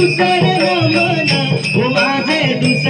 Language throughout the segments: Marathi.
दुसर हो माझे दुसर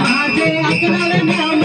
माझे अकरावे नाव